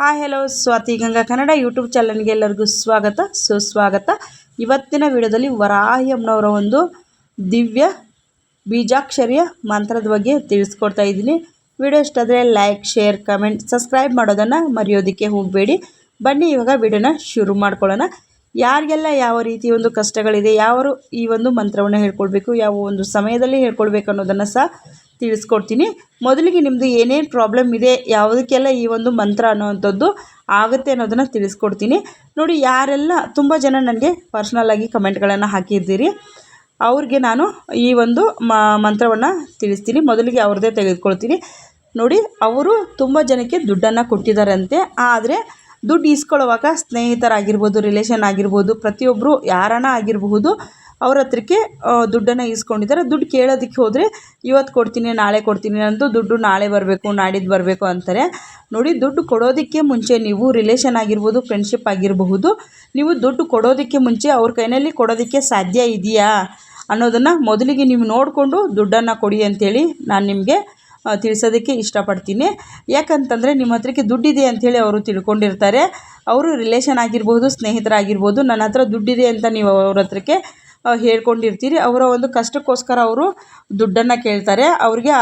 Hi hello Swathi Ganga Kannada YouTube ಚಾನಲ್ಗೆ ಎಲ್ಲರಿಗೂ ಸ್ವಾಗತ, ಸುಸ್ವಾಗತ. ಇವತ್ತಿನ ವಿಡಿಯೋದಲ್ಲಿ ವರಾಹಿ ಅಮ್ಮನವರ ಒಂದು ದಿವ್ಯ ಬೀಜಾಕ್ಷರಿಯ ಮಂತ್ರದ ಬಗ್ಗೆ ತಿಳಿಸ್ಕೊಡ್ತಾ ಇದ್ದೀನಿ. ವಿಡಿಯೋ ಇಷ್ಟ ಆದರೆ ಲೈಕ್ ಶೇರ್ ಕಮೆಂಟ್ ಸಬ್ಸ್ಕ್ರೈಬ್ ಮಾಡೋದನ್ನು ಮರೆಯೋದಕ್ಕೆ ಹೋಗಬೇಡಿ. ಬನ್ನಿ, ಇವಾಗ ವಿಡಿಯೋನ ಶುರು ಮಾಡ್ಕೊಳ್ಳೋಣ. ಯಾರಿಗೆಲ್ಲ ಯಾವ ರೀತಿ ಒಂದು ಕಷ್ಟಗಳಿದೆ, ಯಾವರು ಈ ಒಂದು ಮಂತ್ರವನ್ನು ಹೇಳ್ಕೊಳ್ಬೇಕು, ಯಾವ ಒಂದು ಸಮಯದಲ್ಲಿ ಹೇಳ್ಕೊಳ್ಬೇಕು ಅನ್ನೋದನ್ನು ಸಹ ತಿಳಿಸ್ಕೊಡ್ತೀನಿ. ಮೊದಲಿಗೆ ನಿಮ್ಮದು ಏನೇನು ಪ್ರಾಬ್ಲಮ್ ಇದೆ, ಯಾವುದಕ್ಕೆಲ್ಲ ಈ ಒಂದು ಮಂತ್ರ ಅನ್ನೋವಂಥದ್ದು ಆಗುತ್ತೆ ಅನ್ನೋದನ್ನು ತಿಳಿಸ್ಕೊಡ್ತೀನಿ. ನೋಡಿ, ಯಾರೆಲ್ಲ ತುಂಬ ಜನ ನನಗೆ ಪರ್ಸ್ನಲ್ಲಾಗಿ ಕಮೆಂಟ್ಗಳನ್ನು ಹಾಕಿದ್ದೀರಿ, ಅವ್ರಿಗೆ ನಾನು ಈ ಒಂದು ಮಂತ್ರವನ್ನು ತಿಳಿಸ್ತೀನಿ. ಮೊದಲಿಗೆ ಅವ್ರದ್ದೇ ತೆಗೆದುಕೊಳ್ತೀನಿ. ನೋಡಿ, ಅವರು ತುಂಬ ಜನಕ್ಕೆ ದುಡ್ಡನ್ನು ಕೊಟ್ಟಿದ್ದಾರಂತೆ ಆದರೆ, ದುಡ್ಡು ಇಸ್ಕೊಳ್ಳುವಾಗ ಸ್ನೇಹಿತರಾಗಿರ್ಬೋದು ರಿಲೇಷನ್ ಆಗಿರ್ಬೋದು ಪ್ರತಿಯೊಬ್ಬರು ಯಾರನ್ನ ಆಗಿರಬಹುದು ಅವ್ರ ಹತ್ರಕ್ಕೆ ದುಡ್ಡನ್ನು ಈಸ್ಕೊಂಡಿದ್ದಾರೆ. ದುಡ್ಡು ಕೇಳೋದಕ್ಕೆ ಹೋದರೆ, ಇವತ್ತು ಕೊಡ್ತೀನಿ, ನಾಳೆ ಕೊಡ್ತೀನಿ ಅಂತ ದುಡ್ಡು ನಾಳೆ ಬರಬೇಕು, ನಾಡಿದ್ದು ಬರಬೇಕು ಅಂತಾರೆ. ನೋಡಿ, ದುಡ್ಡು ಕೊಡೋದಕ್ಕೆ ಮುಂಚೆ ನೀವು ರಿಲೇಷನ್ ಆಗಿರ್ಬೋದು ಫ್ರೆಂಡ್ಶಿಪ್ ಆಗಿರಬಹುದು, ನೀವು ದುಡ್ಡು ಕೊಡೋದಕ್ಕೆ ಮುಂಚೆ ಅವ್ರ ಕೈನಲ್ಲಿ ಕೊಡೋದಕ್ಕೆ ಸಾಧ್ಯ ಇದೆಯಾ ಅನ್ನೋದನ್ನು ಮೊದಲಿಗೆ ನೀವು ನೋಡಿಕೊಂಡು ದುಡ್ಡನ್ನು ಕೊಡಿ ಅಂಥೇಳಿ ನಾನು ನಿಮಗೆ ತಿಳಿಸೋದಕ್ಕೆ ಇಷ್ಟಪಡ್ತೀನಿ. ಯಾಕಂತಂದರೆ ನಿಮ್ಮ ಹತ್ರಕ್ಕೆ ದುಡ್ಡಿದೆ ಅಂಥೇಳಿ ಅವರು ತಿಳ್ಕೊಂಡಿರ್ತಾರೆ. ಅವರು ರಿಲೇಷನ್ ಆಗಿರ್ಬೋದು, ಸ್ನೇಹಿತರಾಗಿರ್ಬೋದು, ನನ್ನ ಹತ್ರ ದುಡ್ಡಿದೆ ಅಂತ ನೀವು ಅವ್ರ ಹತ್ರಕ್ಕೆ ಹೇಳ್ಕೊಂಡಿರ್ತೀರಿ. ಅವರ ಒಂದು ಕಷ್ಟಕ್ಕೋಸ್ಕರ ಅವರು ದುಡ್ಡನ್ನು ಕೇಳ್ತಾರೆ. ಅವ್ರಿಗೆ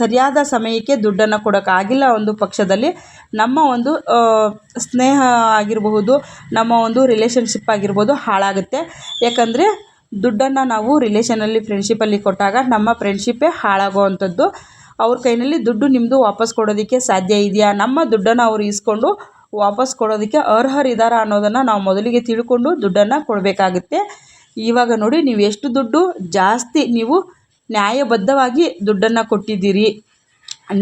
ಸರಿಯಾದ ಸಮಯಕ್ಕೆ ದುಡ್ಡನ್ನು ಕೊಡೋಕ್ಕಾಗಿಲ್ಲ ಒಂದು ಪಕ್ಷದಲ್ಲಿ. ನಮ್ಮ ಒಂದು ಸ್ನೇಹ ಆಗಿರಬಹುದು, ನಮ್ಮ ಒಂದು ರಿಲೇಷನ್ಶಿಪ್ ಆಗಿರ್ಬೋದು ಹಾಳಾಗುತ್ತೆ. ಯಾಕಂದರೆ ದುಡ್ಡನ್ನು ನಾವು ರಿಲೇಷನಲ್ಲಿ ಫ್ರೆಂಡ್ಶಿಪ್ಪಲ್ಲಿ ಕೊಟ್ಟಾಗ ನಮ್ಮ ಫ್ರೆಂಡ್ಶಿಪ್ಪೇ ಹಾಳಾಗುವಂಥದ್ದು. ಅವ್ರ ಕೈನಲ್ಲಿ ದುಡ್ಡು ನಿಮ್ಮದು ವಾಪಸ್ ಕೊಡೋದಕ್ಕೆ ಸಾಧ್ಯ ಇದೆಯಾ? ನಮ್ಮ ದುಡ್ಡನ್ನು ಅವ್ರು ಇಸ್ಕೊಂಡು ವಾಪಸ್ ಕೊಡೋದಕ್ಕೆ ಅರ್ಹರಿದ್ದಾರಾ ಅನ್ನೋದನ್ನು ನಾವು ಮೊದಲಿಗೆ ತಿಳ್ಕೊಂಡು ದುಡ್ಡನ್ನು ಕೊಡಬೇಕಾಗುತ್ತೆ. ಇವಾಗ ನೋಡಿ, ನೀವು ಎಷ್ಟು ದುಡ್ಡು ಜಾಸ್ತಿ ನೀವು ನ್ಯಾಯಬದ್ಧವಾಗಿ ದುಡ್ಡನ್ನು ಕೊಟ್ಟಿದ್ದೀರಿ.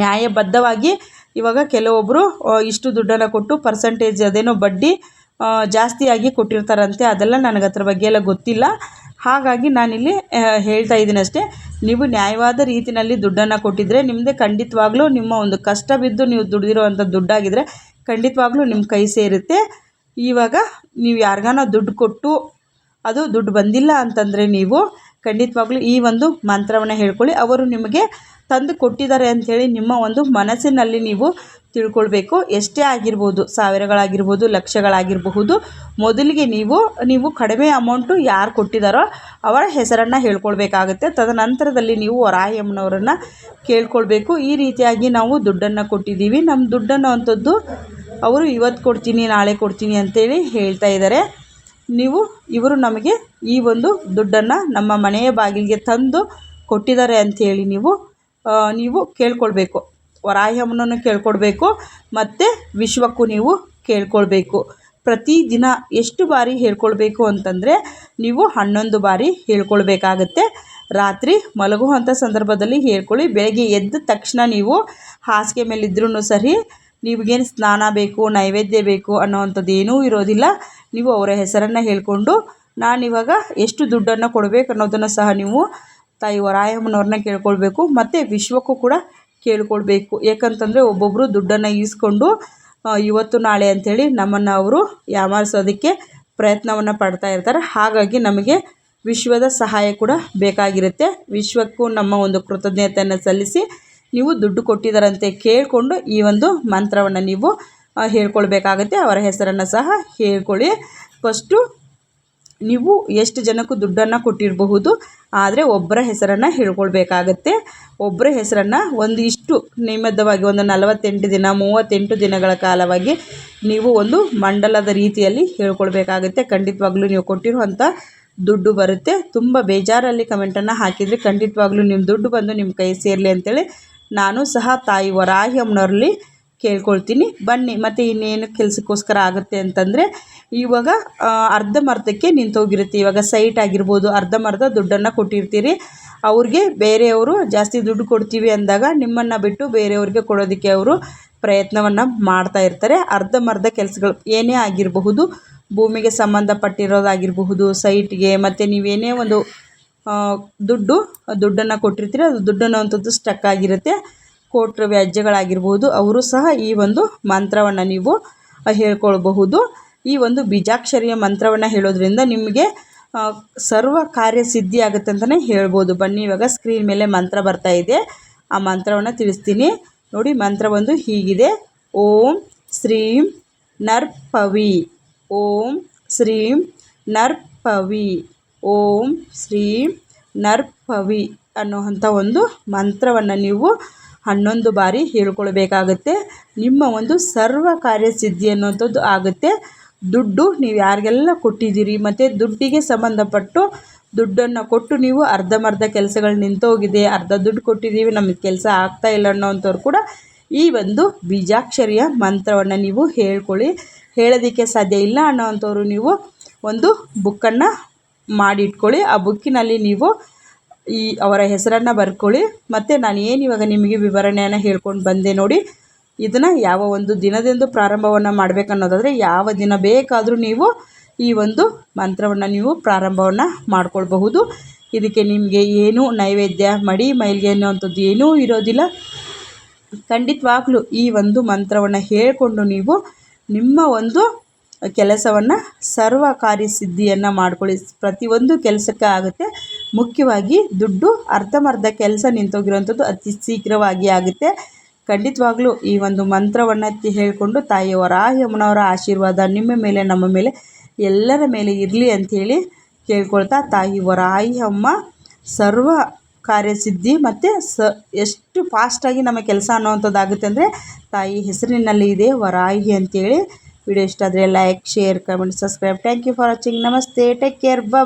ನ್ಯಾಯಬದ್ಧವಾಗಿ ಇವಾಗ ಕೆಲವೊಬ್ಬರು ಇಷ್ಟು ದುಡ್ಡನ್ನು ಕೊಟ್ಟು ಪರ್ಸಂಟೇಜ್ ಅದೇನೋ ಬಡ್ಡಿ ಜಾಸ್ತಿಯಾಗಿ ಕೊಟ್ಟಿರ್ತಾರಂತೆ, ಅದೆಲ್ಲ ನನಗೆ ಅದ್ರ ಬಗ್ಗೆ ಎಲ್ಲ ಗೊತ್ತಿಲ್ಲ. ಹಾಗಾಗಿ ನಾನಿಲ್ಲಿ ಹೇಳ್ತಾ ಇದ್ದೀನಿ ಅಷ್ಟೇ. ನೀವು ನ್ಯಾಯವಾದ ರೀತಿಯಲ್ಲಿ ದುಡ್ಡನ್ನು ಕೊಟ್ಟಿದ್ದರೆ ನಿಮ್ಮದೇ ಖಂಡಿತವಾಗ್ಲೂ ನಿಮ್ಮ ಒಂದು ಕಷ್ಟ ಬಿದ್ದು ನೀವು ದುಡ್ದಿರೋ ಅಂಥ ದುಡ್ಡಾಗಿದ್ದರೆ ಖಂಡಿತವಾಗ್ಲೂ ನಿಮ್ಮ ಕೈ ಸೇರುತ್ತೆ. ಇವಾಗ ನೀವು ಯಾರಿಗಾನ ದುಡ್ಡು ಕೊಟ್ಟು ಅದು ದುಡ್ಡು ಬಂದಿಲ್ಲ ಅಂತಂದರೆ ನೀವು ಖಂಡಿತವಾಗ್ಲೂ ಈ ಒಂದು ಮಂತ್ರವನ್ನು ಹೇಳ್ಕೊಳ್ಳಿ. ಅವರು ನಿಮಗೆ ತಂದು ಕೊಟ್ಟಿದ್ದಾರೆ ಅಂಥೇಳಿ ನಿಮ್ಮ ಒಂದು ಮನಸ್ಸಿನಲ್ಲಿ ನೀವು ತಿಳ್ಕೊಳ್ಬೇಕು. ಎಷ್ಟೇ ಆಗಿರ್ಬೋದು, ಸಾವಿರಗಳಾಗಿರ್ಬೋದು, ಲಕ್ಷಗಳಾಗಿರಬಹುದು, ಮೊದಲಿಗೆ ನೀವು ನೀವು ಕಡಿಮೆ ಅಮೌಂಟು ಯಾರು ಕೊಟ್ಟಿದ್ದಾರೋ ಅವರ ಹೆಸರನ್ನು ಹೇಳ್ಕೊಳ್ಬೇಕಾಗುತ್ತೆ. ತದನಂತರದಲ್ಲಿ ನೀವು ವರಾಯಮ್ಮನವರನ್ನು ಕೇಳ್ಕೊಳ್ಬೇಕು. ಈ ರೀತಿಯಾಗಿ ನಾವು ದುಡ್ಡನ್ನು ಕೊಟ್ಟಿದ್ದೀವಿ. ನಮ್ಮ ದುಡ್ಡನ್ನು ಅಂಥದ್ದು ಅವರು ಇವತ್ತು ಕೊಡ್ತೀನಿ, ನಾಳೆ ಕೊಡ್ತೀನಿ ಅಂತೇಳಿ ಹೇಳ್ತಾ ಇದ್ದಾರೆ. ನೀವು, ಇವರು ನಮಗೆ ಈ ಒಂದು ದುಡ್ಡನ್ನು ನಮ್ಮ ಮನೆಯ ಬಾಗಿಲಿಗೆ ತಂದು ಕೊಟ್ಟಿದ್ದಾರೆ ಅಂಥೇಳಿ ನೀವು ನೀವು ಕೇಳ್ಕೊಳ್ಬೇಕು. ವರಾಹಿ ಕೇಳ್ಕೊಳ್ಬೇಕು ಮತ್ತು ವಿಶ್ವಕ್ಕೂ ನೀವು ಕೇಳ್ಕೊಳ್ಬೇಕು. ಪ್ರತಿದಿನ ಎಷ್ಟು ಬಾರಿ ಹೇಳ್ಕೊಳ್ಬೇಕು ಅಂತಂದರೆ ನೀವು ಹನ್ನೊಂದು ಬಾರಿ ಹೇಳ್ಕೊಳ್ಬೇಕಾಗತ್ತೆ. ರಾತ್ರಿ ಮಲಗುವಂಥ ಸಂದರ್ಭದಲ್ಲಿ ಹೇಳ್ಕೊಳ್ಳಿ. ಬೆಳಗ್ಗೆ ಎದ್ದ ತಕ್ಷಣ ನೀವು ಹಾಸಿಗೆ ಮೇಲಿದ್ರೂ ಸರಿ, ನಿಮಗೇನು ಸ್ನಾನ ಬೇಕು, ನೈವೇದ್ಯ ಬೇಕು ಅನ್ನೋವಂಥದ್ದು ಏನೂ ಇರೋದಿಲ್ಲ. ನೀವು ಅವರ ಹೆಸರನ್ನು ಹೇಳಿಕೊಂಡು ನಾನಿವಾಗ ಎಷ್ಟು ದುಡ್ಡನ್ನು ಕೊಡಬೇಕು ಅನ್ನೋದನ್ನು ಸಹ ನೀವು ತಾಯಿ ವರಾಯಮ್ಮನವ್ರನ್ನ ಕೇಳ್ಕೊಳ್ಬೇಕು, ಮತ್ತು ವಿಶ್ವಕ್ಕೂ ಕೂಡ ಕೇಳ್ಕೊಳ್ಬೇಕು. ಏಕಂತಂದರೆ ಒಬ್ಬೊಬ್ಬರು ದುಡ್ಡನ್ನು ಈಸ್ಕೊಂಡು ಇವತ್ತು ನಾಳೆ ಅಂಥೇಳಿ ನಮ್ಮನ್ನು ಅವರು ಯಾಮಾರಿಸೋದಕ್ಕೆ ಪ್ರಯತ್ನವನ್ನು ಪಡ್ತಾ ಇರ್ತಾರೆ. ಹಾಗಾಗಿ ನಮಗೆ ವಿಶ್ವದ ಸಹಾಯ ಕೂಡ ಬೇಕಾಗಿರುತ್ತೆ. ವಿಶ್ವಕ್ಕೂ ನಮ್ಮ ಒಂದು ಕೃತಜ್ಞತೆಯನ್ನು ಸಲ್ಲಿಸಿ ನೀವು ದುಡ್ಡು ಕೊಟ್ಟಿದ್ದಾರಂತೆ ಕೇಳಿಕೊಂಡು ಈ ಒಂದು ಮಂತ್ರವನ್ನು ನೀವು ಹೇಳ್ಕೊಳ್ಬೇಕಾಗತ್ತೆ. ಅವರ ಹೆಸರನ್ನು ಸಹ ಹೇಳ್ಕೊಳ್ಳಿ. ಫಸ್ಟು, ನೀವು ಎಷ್ಟು ಜನಕ್ಕೂ ದುಡ್ಡನ್ನು ಕೊಟ್ಟಿರಬಹುದು, ಆದರೆ ಒಬ್ಬರ ಹೆಸರನ್ನು ಹೇಳ್ಕೊಳ್ಬೇಕಾಗತ್ತೆ. ಒಬ್ಬರ ಹೆಸರನ್ನು ಒಂದು ಇಷ್ಟು ನಿಯಮಿತವಾಗಿ ಒಂದು ನಲವತ್ತೆಂಟು ದಿನ, ಮೂವತ್ತೆಂಟು ದಿನಗಳ ಕಾಲವಾಗಿ ನೀವು ಒಂದು ಮಂಡಲದ ರೀತಿಯಲ್ಲಿ ಹೇಳ್ಕೊಳ್ಬೇಕಾಗುತ್ತೆ. ಖಂಡಿತವಾಗ್ಲೂ ನೀವು ಕೊಟ್ಟಿರುವಂಥ ದುಡ್ಡು ಬರುತ್ತೆ. ತುಂಬ ಬೇಜಾರಲ್ಲಿ ಕಮೆಂಟನ್ನು ಹಾಕಿದರೆ ಖಂಡಿತವಾಗ್ಲೂ ನಿಮ್ಮ ದುಡ್ಡು ಬಂದು ನಿಮ್ಮ ಕೈ ಸೇರಲಿ ಅಂತೇಳಿ ನಾನು ಸಹ ತಾಯಿ ವರಾಹಿ ಅಮ್ಮನವ್ರಲ್ಲಿ ಕೇಳ್ಕೊಳ್ತೀನಿ. ಬನ್ನಿ, ಮತ್ತು ಇನ್ನೇನು ಕೆಲಸಕ್ಕೋಸ್ಕರ ಆಗುತ್ತೆ ಅಂತಂದರೆ, ಇವಾಗ ಅರ್ಧಂಬರ್ಧಕ್ಕೆ ನಿಂತೋಗಿರುತ್ತೆ ಇವಾಗ ಸೈಟ್ ಆಗಿರ್ಬೋದು ಅರ್ಧಂಬರ್ಧ ದುಡ್ಡನ್ನು ಕೊಟ್ಟಿರ್ತೀರಿ. ಅವ್ರಿಗೆ ಬೇರೆಯವರು ಜಾಸ್ತಿ ದುಡ್ಡು ಕೊಡ್ತೀವಿ ಅಂದಾಗ ನಿಮ್ಮನ್ನು ಬಿಟ್ಟು ಬೇರೆಯವ್ರಿಗೆ ಕೊಡೋದಕ್ಕೆ ಅವರು ಪ್ರಯತ್ನವನ್ನು ಮಾಡ್ತಾ ಇರ್ತಾರೆ. ಅರ್ಧಂಬರ್ಧ ಕೆಲಸಗಳು ಏನೇ ಆಗಿರಬಹುದು, ಭೂಮಿಗೆ ಸಂಬಂಧಪಟ್ಟಿರೋದಾಗಿರಬಹುದು, ಸೈಟ್ಗೆ, ಮತ್ತು ನೀವೇನೇ ಒಂದು ದುಡ್ಡು, ದುಡ್ಡನ್ನು ಕೊಟ್ಟಿರ್ತೀರಿ, ಅದು ದುಡ್ಡನ್ನು ಅಂಥದ್ದು ಸ್ಟಕ್ ಆಗಿರುತ್ತೆ. ಕೋರ್ಟ್ ವ್ಯಾಜ್ಯಗಳಾಗಿರ್ಬೋದು, ಅವರು ಸಹ ಈ ಒಂದು ಮಂತ್ರವನ್ನು ನೀವು ಹೇಳ್ಕೊಳ್ಬಹುದು. ಈ ಒಂದು ಬೀಜಾಕ್ಷರಿಯ ಮಂತ್ರವನ್ನು ಹೇಳೋದ್ರಿಂದ ನಿಮಗೆ ಸರ್ವ ಕಾರ್ಯ ಸಿದ್ಧಿ ಆಗುತ್ತೆ ಅಂತಲೇ ಹೇಳ್ಬೋದು. ಬನ್ನಿ, ಇವಾಗ ಸ್ಕ್ರೀನ್ ಮೇಲೆ ಮಂತ್ರ ಬರ್ತಾ ಇದೆ. ಆ ಮಂತ್ರವನ್ನು ತಿಳಿಸ್ತೀನಿ. ನೋಡಿ, ಮಂತ್ರ ಒಂದು ಹೀಗಿದೆ. ಓಂ ಶ್ರೀಂ ನರ್ಪವಿ. ಓಂ ಶ್ರೀಂ ನರ್ಪವಿ. ಓಂ ಶ್ರೀಂ ನರ್ಪವಿ ಅನ್ನುವಂಥ ಒಂದು ಮಂತ್ರವನ್ನು ನೀವು ಹನ್ನೊಂದು ಬಾರಿ ಹೇಳ್ಕೊಳ್ಬೇಕಾಗತ್ತೆ. ನಿಮ್ಮ ಒಂದು ಸರ್ವ ಕಾರ್ಯ ಸಿದ್ಧಿ ಅನ್ನುವಂಥದ್ದು ಆಗುತ್ತೆ. ದುಡ್ಡು ನೀವು ಯಾರಿಗೆಲ್ಲ ಕೊಟ್ಟಿದ್ದೀರಿ, ಮತ್ತು ದುಡ್ಡಿಗೆ ಸಂಬಂಧಪಟ್ಟು ದುಡ್ಡನ್ನು ಕೊಟ್ಟು ನೀವು ಅರ್ಧಮರ್ಧ ಕೆಲಸಗಳು ನಿಂತೋಗಿದೆ, ಅರ್ಧ ದುಡ್ಡು ಕೊಟ್ಟಿದ್ದೀವಿ, ನಮಗೆ ಕೆಲಸ ಆಗ್ತಾ ಇಲ್ಲ ಅನ್ನೋವಂಥವ್ರು ಕೂಡ ಈ ಒಂದು ಬೀಜಾಕ್ಷರಿಯ ಮಂತ್ರವನ್ನು ನೀವು ಹೇಳ್ಕೊಳ್ಳಿ. ಹೇಳೋದಕ್ಕೆ ಸಾಧ್ಯ ಇಲ್ಲ ಅನ್ನೋವಂಥವ್ರು ನೀವು ಒಂದು ಬುಕ್ಕನ್ನು ಮಾಡಿಟ್ಕೊಳ್ಳಿ. ಆ ಬುಕ್ಕಿನಲ್ಲಿ ನೀವು ಈ ಅವರ ಹೆಸರನ್ನು ಬರ್ಕೊಳ್ಳಿ. ಮತ್ತು ನಾನು ಏನು ಇವಾಗ ನಿಮಗೆ ವಿವರಣೆಯನ್ನು ಹೇಳ್ಕೊಂಡು ಬಂದೆ ನೋಡಿ, ಇದನ್ನು ಯಾವ ಒಂದು ದಿನದಿಂದ ಪ್ರಾರಂಭವನ್ನು ಮಾಡಬೇಕನ್ನೋದಾದರೆ ಯಾವ ದಿನ ಬೇಕಾದರೂ ನೀವು ಈ ಒಂದು ಮಂತ್ರವನ್ನು ನೀವು ಪ್ರಾರಂಭವನ್ನು ಮಾಡಿಕೊಳ್ಬಹುದು. ಇದಕ್ಕೆ ನಿಮಗೆ ಏನೂ ನೈವೇದ್ಯ, ಮಡಿ, ಮೈಲಿಗೆ ಅನ್ನುವಂಥದ್ದು ಏನೂ ಇರೋದಿಲ್ಲ. ಖಂಡಿತವಾಗ್ಲೂ ಈ ಒಂದು ಮಂತ್ರವನ್ನು ಹೇಳಿಕೊಂಡು ನೀವು ನಿಮ್ಮ ಒಂದು ಕೆಲಸವನ್ನು ಸರ್ವಕಾರಿ ಸಿದ್ಧಿಯನ್ನು ಮಾಡ್ಕೊಳ್ಳಿ. ಪ್ರತಿಯೊಂದು ಕೆಲಸಕ್ಕೆ ಆಗುತ್ತೆ. ಮುಖ್ಯವಾಗಿ ದುಡ್ಡು ಅರ್ಧಂಬರ್ಧ ಕೆಲಸ ನಿಂತೋಗಿರೋವಂಥದ್ದು ಅತಿ ಶೀಘ್ರವಾಗಿ ಆಗುತ್ತೆ. ಖಂಡಿತವಾಗ್ಲೂ ಈ ಒಂದು ಮಂತ್ರವನ್ನು ಹೇಳಿಕೊಂಡು ತಾಯಿ ಯಮುನವರ ಆಶೀರ್ವಾದ ನಿಮ್ಮ ಮೇಲೆ, ನಮ್ಮ ಮೇಲೆ, ಎಲ್ಲರ ಮೇಲೆ ಇರಲಿ ಅಂಥೇಳಿ ಕೇಳ್ಕೊಳ್ತಾ ತಾಯಿ ವರಾಯಿ ಅಮ್ಮ ಸರ್ವ ಕಾರ್ಯಸಿದ್ಧಿ ಮತ್ತು ಸ ಎಷ್ಟು ಫಾಸ್ಟಾಗಿ ನಮ್ಮ ಕೆಲಸ ಅನ್ನುವಂಥದ್ದಾಗುತ್ತೆ ಅಂದರೆ ತಾಯಿ ಹೆಸರಿನಲ್ಲಿ ಇದೆ ವರಾಹಿ ಅಂತೇಳಿ ವಿಡಿಯೋ ಇಷ್ಟ ಆದರೆ like share comment subscribe thank you for watching ನಮಸ್ತೆ. ಟೇಕ್ ಕೇರ್ ಬ